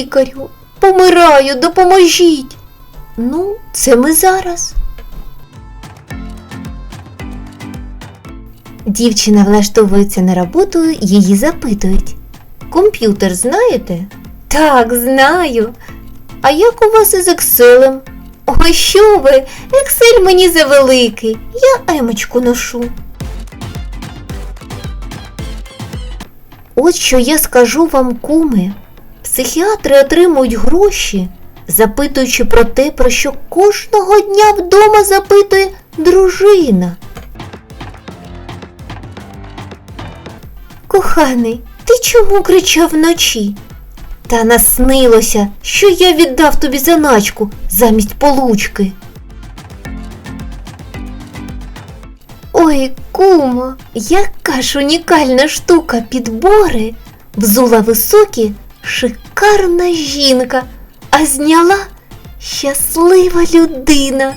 лікарю, помираю, допоможіть. Ну, це ми зараз. Дівчина влаштовується на роботу, її запитують. Комп'ютер знаєте? Так, знаю. А як у вас із Екселем? Ой, що ви? Ексель мені завеликий. Я емочку ношу. От що я скажу вам, куми. Психіатри отримують гроші, запитуючи про те, про що кожного дня вдома запитує дружина. Коханий, ти чому кричав вночі? Та наснилося, що я віддав тобі заначку замість получки. Ой, кумо, яка ж унікальна штука підбори. Взула високі, шикарна жінка, а зняла щаслива людина.